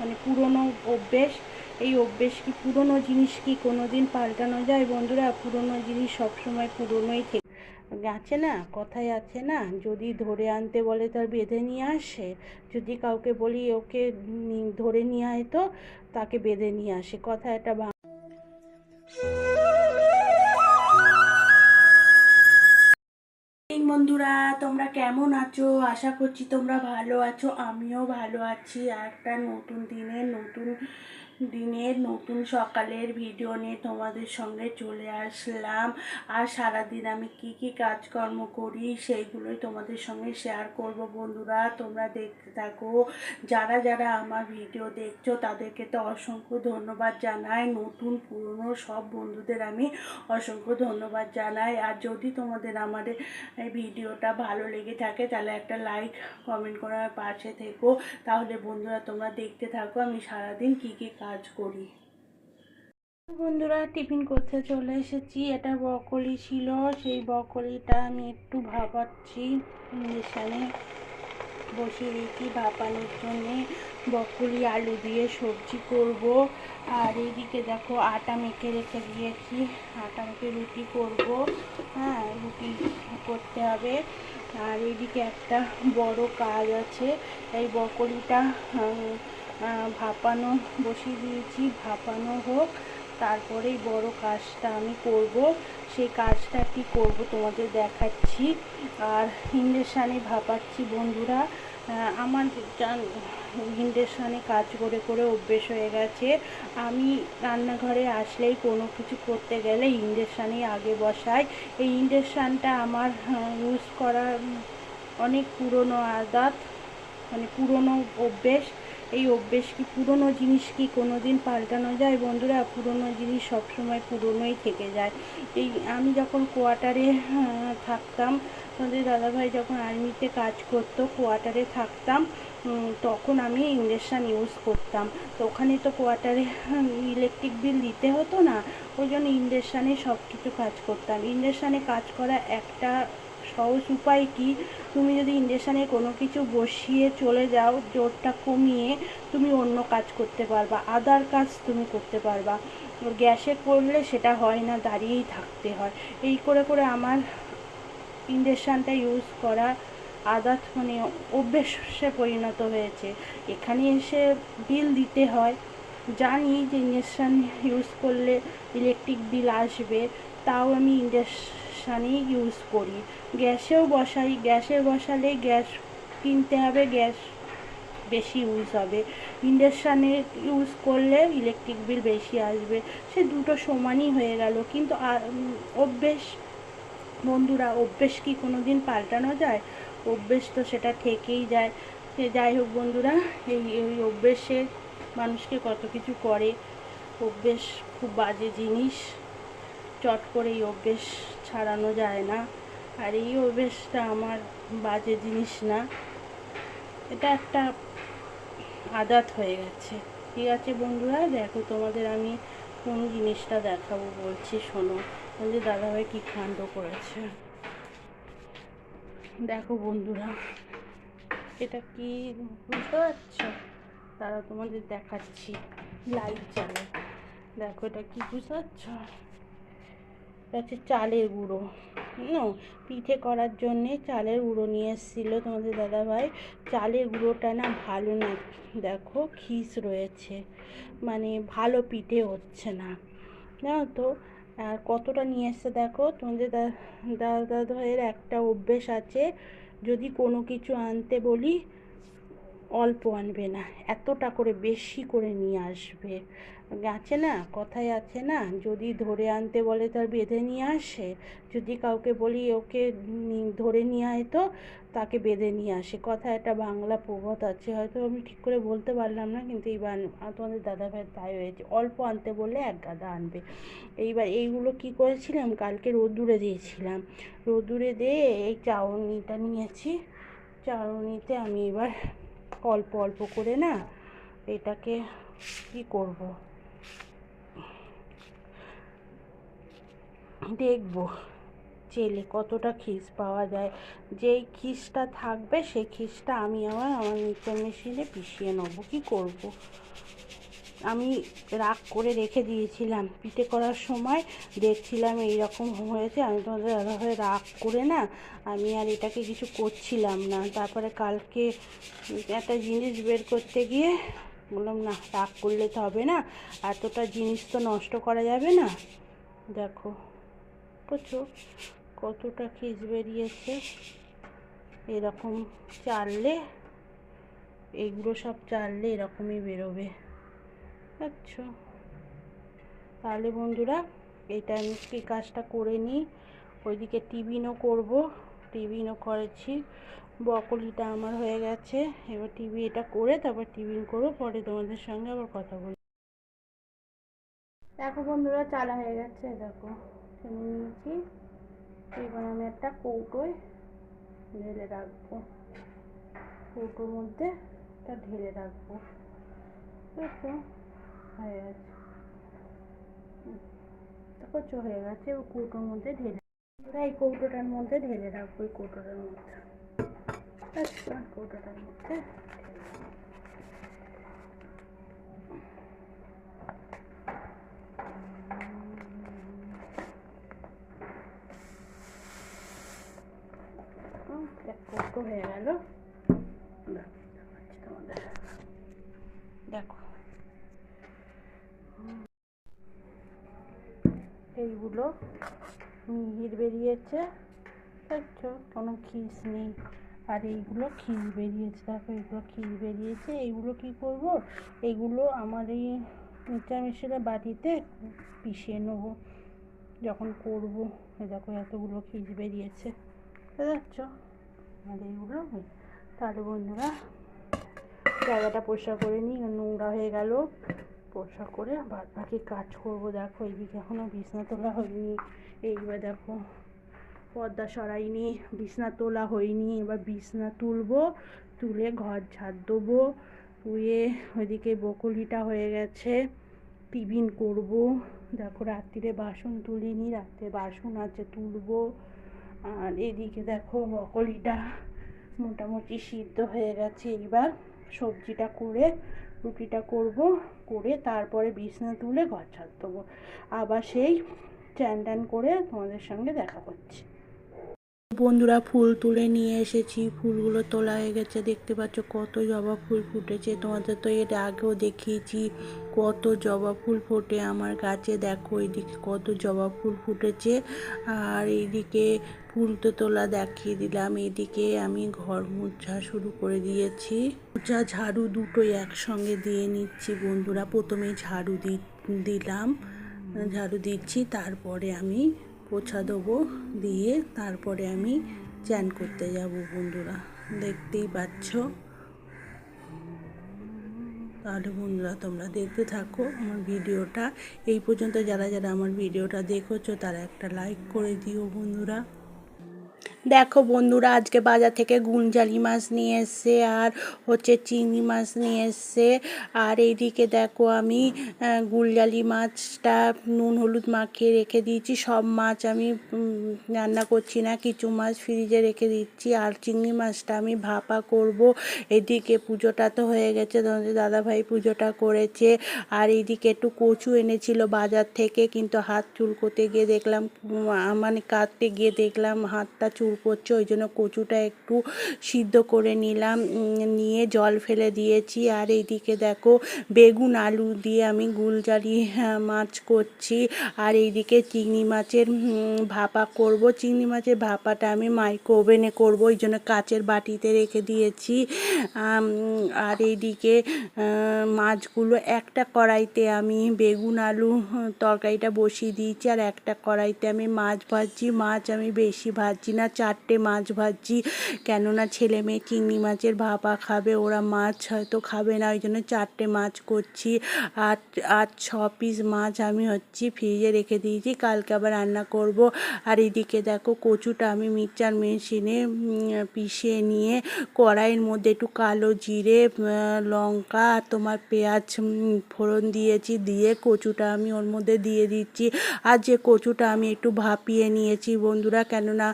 মানে পুরনো অভ্যেস, এই অভ্যেস কি পুরনো জিনিস কি কোনো দিন পাল্টানো যায়? বন্ধুরা, পুরনো জিনিস সবসময় পুরনোই থেকে। আছে না? কথায় আছে না? যদি ধরে আনতে বলে তার বেঁধে নিয়ে আসে, যদি কাউকে বলি ওকে ধরে নিয়ে আয় তো, তাকে বেঁধে নিয়ে আসে। কথা এটা বাং- তোমরা কেমন আছো? আশা করছি তোমরা ভালো আছো, আমিও ভালো আছি। একটা নতুন দিনে নতুন দিনের নতুন সকালের ভিডিও নিয়ে তোমাদের সঙ্গে চলে আসলাম। আর সারাদিন আমি কি কি কাজকর্ম করি সেইগুলোই তোমাদের সঙ্গে শেয়ার করব। বন্ধুরা, তোমরা দেখতে থাকো। যারা যারা আমার ভিডিও দেখছ, তাদেরকে তো অসংখ্য ধন্যবাদ জানাই। নতুন, পুরনো সব বন্ধুদের আমি অসংখ্য ধন্যবাদ জানাই। আর যদি তোমাদের আমাদের ভিডিওটা ভালো লেগে থাকে, তাহলে একটা লাইক কমেন্ট করার পাশে থেকো। তাহলে বন্ধুরা, তোমরা দেখতে থাকো আমি সারাদিন কি কি কাজ করি। বন্ধুরা, টিফিন করতে চলে এসেছি? এটা বকলি ছিল। সেই বকলিটা আমি একটু ভাপাচ্ছি। মিশানে বসিয়ে দিয়েছি ভাপানোর জন্যে। বকলি আলু দিয়ে সবজি করব। আর এইদিকে দেখো, আটা মেখে রেখে দিয়েছি। আটা মেখে রুটি করব। হ্যাঁ রুটি করতে হবে। আর এইদিকে একটা বড় কাজ আছে। এই বকলিটা ভাপানো বসিয়ে দিয়েছি, ভাপানো হোক, তারপরেই বড় কাজটা আমি করব। সেই কাজটা কি করব তোমাদের দেখাচ্ছি। আর ইন্ডাকশানে ভাপাচ্ছি বন্ধুরা আমার জান- ইন্ডাকশানে কাজ করে করে অভ্যেস হয়ে গেছে। আমি রান্নাঘরে আসলেই কোনো কিছু করতে গেলে ইন্ডাকশানেই আগে বসাই। এই ইন্ডাকশানটা আমার ইউজ করার অনেক পুরনো আদাত মানে পুরনো অভ্যেস। এই অভ্যেস কি পুরনো জিনিস কি কোনো দিন পাল্টানো যায়? বন্ধুরা, পুরনো জিনিস সবসময় পুরনোই থেকে যায়। এই আমি যখন কোয়ার্টারে থাকতাম, আমাদের দাদাভাই যখন আর্মিতে কাজ করতো, কোয়ার্টারে থাকতাম তখন আমি ইন্ডাকশান ইউজ করতাম। তো ওখানে তো কোয়ার্টারে ইলেকট্রিক বিল দিতে হতো না, ওই জন্য ইন্ডাকশানে সব কিছু কাজ করতাম। ইন্ডাকশানে কাজ করা একটা সহজ উপায় কি? তুমি যদি ইন্ডাকশানে কোনো কিছু বসিয়ে চলে যাও, জোরটা কমিয়ে তুমি অন্য কাজ করতে পারবা আদার কাজ তুমি করতে পারবা। গ্যাসে করলে সেটা হয় না, দাঁড়িয়েই থাকতে হয়। এই করে করে আমার ইন্ডাকশানটা ইউজ করা আদাত মানে অভ্যেসে পরিণত হয়েছে। এখানে এসে বিল দিতে হয়। জানি যে ইন্ডাকশান ইউজ করলে ইলেকট্রিক বিল আসবে। তাও আমি ইন্ডাকশানেই ইউজ করি। গ্যাসেও বসাই গ্যাসে বসালে গ্যাস কিনতে হবে, গ্যাস বেশি ইউজ হবে। ইন্ডাকশানে ইউজ করলে ইলেকট্রিক বিল বেশি আসবে। সে দুটো সমানই হয়ে গেল। কিন্তু অভ্যেস, বন্ধুরা, অভ্যেস কি কোনো দিন পাল্টানো যায়? অভ্যেস তো সেটা থেকেই যায়। সে যাই হোক বন্ধুরা, এই এই অভ্যেসে মানুষকে কত কিছু করে। অভ্যেস খুব বাজে জিনিস। চট করে এই অভ্যেস ছাড়ানো যায় না। আর এই অভ্যেসটা আমার বাজে জিনিস না। এটা একটা আদাত হয়ে গেছে। ঠিক আছে বন্ধুরা, দেখো তোমাদের আমি কোন জিনিসটা দেখাবো বলছি, শোনো। যে দাদাভাই কী কাণ্ড করেছে? দেখো বন্ধুরা, এটা কি বুঝতে পারছ? তারা তোমাদের দেখাচ্ছি লাইট জ্বালে দেখো এটা কি বুঝতে পারছ? হচ্ছে চালের গুঁড়ো। হুম, পিঠে করার জন্যে চালের গুঁড়ো নিয়ে এসেছিল তোমাদের দাদাভাই। চালের গুঁড়োটা না ভালো না, দেখো খিস রয়েছে। মানে ভালো পিঠে হচ্ছে না। জানো তো? আর কতটা নিয়ে এসছে দেখো? তোমাদের দাদা দাদাভাইয়ের একটা অভ্যেস আছে, যদি কোনো কিছু আনতে বলি অল্প আনবে না, এতটা করে বেশি করে নিয়ে আসবে। আছে না? কথায় আছে না? যদি ধরে আনতে বলে তার বেঁধে নিয়ে আসে, যদি কাউকে বলি ওকে ধরে নিয়ে আয় তো, তাকে বেঁধে নিয়ে আসে। কথা একটা বাংলা প্রবাদ আছে, হয়তো আমি ঠিক করে বলতে পারলাম না, কিন্তু এইবার তোমাদের দাদা ভাই তাই হয়েছে। অল্প আনতে বললে এক গাদা আনবে। এইবার এইগুলো কি করেছিলাম? কালকে রোদ্দুরে দিয়েছিলাম। রোদ্দুরে দিয়ে এই চাউনিটা নিয়েছি। চাউনিতে আমি এবার অল্প অল্প করে না এটাকে কি করব? দেখব চেলে কতটা খিস পাওয়া যায়। যেই খিসটা থাকবে সেই খিসটা আমি আবার আমার মিক্সার মেশিনে পিষিয়ে নেব। কী করব? আমি রাগ করে রেখে দিয়েছিলাম। পিঠে করার সময় দেখছিলাম এই রকম হয়েছে। আমি তোমাদের দাদাভাই রাগ করে না, আমি আর এটাকে কিছু করছিলাম না। তারপরে কালকে একটা জিনিস বের করতে গিয়ে বললাম, না, রাগ করলে তো হবে না। এতটা জিনিস তো নষ্ট করা যাবে না। দেখো প্রচুর কতটা খিস বেরিয়েছে। এরকম চাললে এইগুলো সব চাললে এরকমই বেরোবে। তাহলে বন্ধুরা এইটা আমি এই কাজটা করে নিই ওইদিকে টিফিনও করব। টিফিনও করেছি। বকলিটা আমার হয়ে গেছে। এবার টিভি এটা করে তারপর টিফিন করব। পরে তোমাদের সঙ্গে আবার কথা বলব। দেখো বন্ধুরা, চালা হয়ে গেছে। দেখো, টেনে নিয়েছি। এবার আমি একটা কৌটোয় ঢেলে রাখব। কৌটোর মধ্যে এটা ঢেলে রাখব। দেখো হয়ে গেছে। কচু হয়ে গেছে ও কৌটোর মধ্যে ঢেলে এই কৌটোটার মধ্যে ঢেলে রাখব, এই কৌটোটার মধ্যে। কৌটোটার মধ্যে কৌটো হয়ে গেল তোমাদের দেখো এইগুলো মিহির বেরিয়েছে। দেখছ কোনো খিস নেই। আর এইগুলো খিস বেরিয়েছে। দেখো এগুলো খিস বেরিয়েছে। এইগুলো কি করব? এগুলো আমার এই মেশিনের বাটিতে পিষিয়ে নেব। যখন করব। এই দেখো, এতগুলো খিস বেরিয়েছে। পারছ আর এইগুলো তাহলে বন্ধুরা জায়গাটা পরিষ্কার করে নিই। নোংরা হয়ে গেল। পরিষ্কার করে বাদ বাকি কাজ করব। দেখো এইদিকে এখনও বিছনা তোলা হয়নি। এইবার দেখো পর্দা সরাইনি বিছনা তোলা হয়নি। এবার বিছনা তুলবো, তুলে ঘর ঝাড় দেবো ধুয়ে ওইদিকে বকুলিটা হয়ে গেছে, টিফিন করব। দেখো, রাত্রিরে বাসন তুলিনি, রাত্রে বাসন আছে, তুলবো। আর এদিকে দেখো, বকলিটা মোটামুটি সিদ্ধ হয়ে গেছে। এবার সবজিটা করে রুটিটা করব, করে তারপরে বিছনা তুলে ঘর ছাড় দেবো। আবার সেই চান টান করে তোমাদের সঙ্গে দেখা করছি। বন্ধুরা, ফুল তুলে নিয়ে এসেছি। ফুলগুলো তোলা হয়ে গেছে। দেখতে পাচ্ছ কত জবা ফুল ফুটেছে। তোমাদের তো এর আগেও দেখিয়েছি, কত জবা ফুল ফোটে আমার গাছে। দেখো এইদিকে কত জবা ফুল ফুটেছে। আর এইদিকে ফুল তোলা দেখিয়ে দিলাম। এদিকে আমি ঘর মোছা শুরু করে দিয়েছি। মোছা ঝাড়ু দুটোই একসঙ্গে দিয়ে নিচ্ছি বন্ধুরা। প্রথমে ঝাড়ু দি, দিলাম, ঝাড়ু দিচ্ছি, তারপরে আমি পোছা দেবো দিয়ে তারপরে আমি চ্যান করতে যাব বন্ধুরা। দেখতেই পাচ্ছ? তাহলে বন্ধুরা, তোমরা দেখতে থাকো আমার ভিডিওটা। এই পর্যন্ত যারা যারা আমার ভিডিওটা দেখেছ, তারা একটা লাইক করে দিও বন্ধুরা। দেখো বন্ধুরা, আজকে বাজার থেকে গুঞ্জালি মাছ নিয়ে এসছে আর হচ্ছে চিংড়ি মাছ নিয়ে এসছে। আর এইদিকে দেখো আমি গুলজালি মাছটা নুন হলুদ মাখিয়ে রেখে দিয়েছি। সব মাছ আমি রান্না করছি না, কিছু মাছ ফ্রিজে রেখে দিচ্ছি। আর চিংড়ি মাছটা আমি ভাপা করব। এদিকে পুজোটা তো হয়ে গেছে, তোমাদের দাদাভাই পুজোটা করেছে। আর এইদিকে একটু কচু এনেছিল বাজার থেকে, কিন্তু হাত চুল করতে গিয়ে দেখলাম মানে কাটতে গিয়ে দেখলাম হাতটা চুল করছে ওই জন্য কচুটা একটু সিদ্ধ করে নিলাম নিয়ে জল ফেলে দিয়েছি। আর এইদিকে দেখো বেগুন আলু দিয়ে আমি গুলজারি হ্যাঁ, মাছ করছি। আর এইদিকে চিংড়ি মাছের ভাপা করব। চিংড়ি মাছের ভাপাটা আমি মাইক্রো ওভেনে করব ওই জন্য কাচের বাটিতে রেখে দিয়েছি। আর এইদিকে মাছগুলো একটা কড়াইতে আমি বেগুন আলু তরকারিটা বসিয়ে দিয়েছি। আর একটা কড়াইতে আমি মাছ ভাজছি। মাছ আমি বেশি ভাজছি না চারটে মাছ ভাজছি। কেননা ছেলে মেয়ে চিংড়ি মাছের ভাপা খাবে, ওরা মাছ হয়তো খাবে না ওই জন্য চারটে মাছ করছি। আর আর ছ পিস মাছ আমি হচ্ছে ফ্রিজে রেখে দিয়েছি, কালকে আবার রান্না করব। আর এদিকে দেখো কচুটা আমি মিক্সচার মেশিনে পিষে নিয়ে কড়াইয়ের মধ্যে একটু কালো জিরে লঙ্কা, আর তোমার পেঁয়াজ ফোড়ন দিয়েছি, দিয়ে কচুটা আমি ওর মধ্যে দিয়ে দিচ্ছি। আর যে কচুটা আমি একটু ভাপিয়ে নিয়েছি বন্ধুরা, কেননা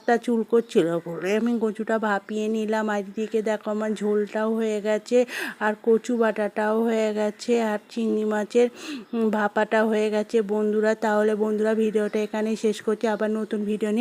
হাতটা চুল করছিল করে। আমি কচুটা ভাপিয়ে নিলাম, আর দিকে দেখো আমার ঝোলটাও হয়ে গেছে, আর কচু বাটাটাও হয়ে গেছে, আর চিংড়ি মাছের ভাপাটা হয়ে গেছে। বন্ধুরা, তাহলে বন্ধুরা, ভিডিওটা এখানে শেষ করছি। আবার নতুন ভিডিও নিয়ে